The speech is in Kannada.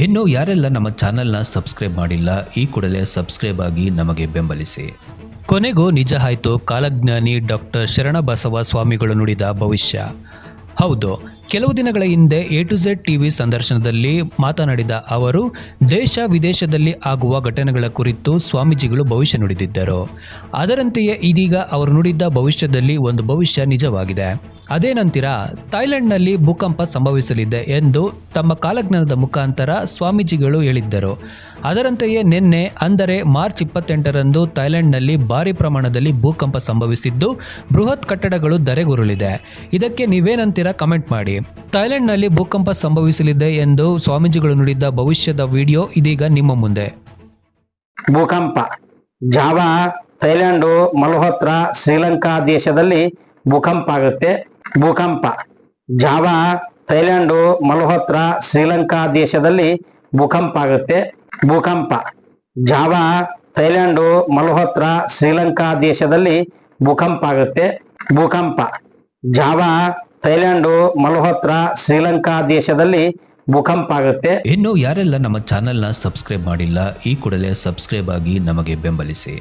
ಇನ್ನು ಯಾರೆಲ್ಲ ನಮ್ಮ ಚಾನೆಲ್ನ ಸಬ್ಸ್ಕ್ರೈಬ್ ಮಾಡಿಲ್ಲ, ಈ ಕೂಡಲೇ ಸಬ್ಸ್ಕ್ರೈಬ್ ಆಗಿ ನಮಗೆ ಬೆಂಬಲಿಸಿ. ಕೊನೆಗೂ ನಿಜ ಆಯಿತು, ಕಾಲಜ್ಞಾನಿ ಡಾಕ್ಟರ್ ಶರಣಬಸವ ಸ್ವಾಮಿಗಳು ನುಡಿದ ಭವಿಷ್ಯ. ಹೌದು, ಕೆಲವು ದಿನಗಳ ಹಿಂದೆ ಎ ಟು ಝೆಡ್ ಟಿವಿ ಸಂದರ್ಶನದಲ್ಲಿ ಮಾತನಾಡಿದ ಅವರು, ದೇಶ ವಿದೇಶದಲ್ಲಿ ಆಗುವ ಘಟನೆಗಳ ಕುರಿತು ಸ್ವಾಮೀಜಿಗಳು ಭವಿಷ್ಯ ನುಡಿದಿದ್ದರು. ಅದರಂತೆಯೇ ಇದೀಗ ಅವರು ನುಡಿದ ಭವಿಷ್ಯದಲ್ಲಿ ಒಂದು ಭವಿಷ್ಯ ನಿಜವಾಗಿದೆ. ಅದೇನಂತೀರ ಥೈಲ್ಯಾಂಡ್ನಲ್ಲಿ ಭೂಕಂಪ ಸಂಭವಿಸಲಿದೆ ಎಂದು ತಮ್ಮ ಕಾಲಜ್ಞಾನದ ಮುಖಾಂತರ ಸ್ವಾಮೀಜಿಗಳು ಹೇಳಿದ್ದರು. ಅದರಂತೆಯೇ ನಿನ್ನೆ, ಅಂದರೆ ಮಾರ್ಚ್ ಇಪ್ಪತ್ತೆಂಟರಂದು ಥೈಲ್ಯಾಂಡ್ನಲ್ಲಿ ಭಾರಿ ಪ್ರಮಾಣದಲ್ಲಿ ಭೂಕಂಪ ಸಂಭವಿಸಿದ್ದು, ಬೃಹತ್ ಕಟ್ಟಡಗಳು ಧರೆಗುರುಳಿದೆ. ಇದಕ್ಕೆ ನೀವೇನಂತೀರಾ ಕಮೆಂಟ್ ಮಾಡಿ. ಥೈಲ್ಯಾಂಡ್ನಲ್ಲಿ ಭೂಕಂಪ ಸಂಭವಿಸಲಿದೆ ಎಂದು ಸ್ವಾಮೀಜಿಗಳು ನುಡಿದ ಭವಿಷ್ಯದ ವಿಡಿಯೋ ಇದೀಗ ನಿಮ್ಮ ಮುಂದೆ. ಭೂಕಂಪ. ಜಾವಾ ಥೈಲ್ಯಾಂಡು ಮಲ್ಹೋತ್ರ, ಶ್ರೀಲಂಕಾ ದೇಶದಲ್ಲಿ ಭೂಕಂಪ ಆಗುತ್ತೆ. ಭೂಕಂಪ. ಜಾವಾ, ಥೈಲ್ಯಾಂಡು, ಮಲ್ಹೋತ್ರ, ಶ್ರೀಲಂಕಾ ದೇಶದಲ್ಲಿ ಭೂಕಂಪ ಆಗುತ್ತೆ. ಭೂಕಂಪ. ಜಾವಾ, ಥೈಲ್ಯಾಂಡು, ಮಲ್ಹೋತ್ರ, ಶ್ರೀಲಂಕಾ ದೇಶದಲ್ಲಿ ಭೂಕಂಪ ಆಗುತ್ತೆ. ಭೂಕಂಪ. ಜಾವಾ, ಥೈಲ್ಯಾಂಡು, ಮಲ್ಹೋತ್ರ, ಶ್ರೀಲಂಕಾ ದೇಶದಲ್ಲಿ ಭೂಕಂಪ ಆಗುತ್ತೆ. ಇನ್ನು ಯಾರೆಲ್ಲ ನಮ್ಮ ಚಾನೆಲ್ನ ಸಬ್ಸ್ಕ್ರೈಬ್ ಮಾಡಿಲ್ಲ, ಈ ಕೂಡಲೇ ಸಬ್ಸ್ಕ್ರೈಬ್ ಆಗಿ ನಮಗೆ ಬೆಂಬಲಿಸಿ.